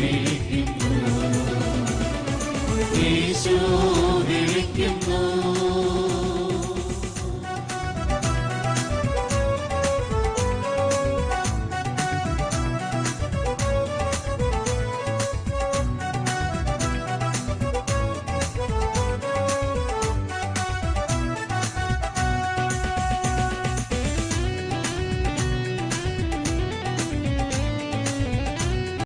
വിളിക്കുന്നു യേശു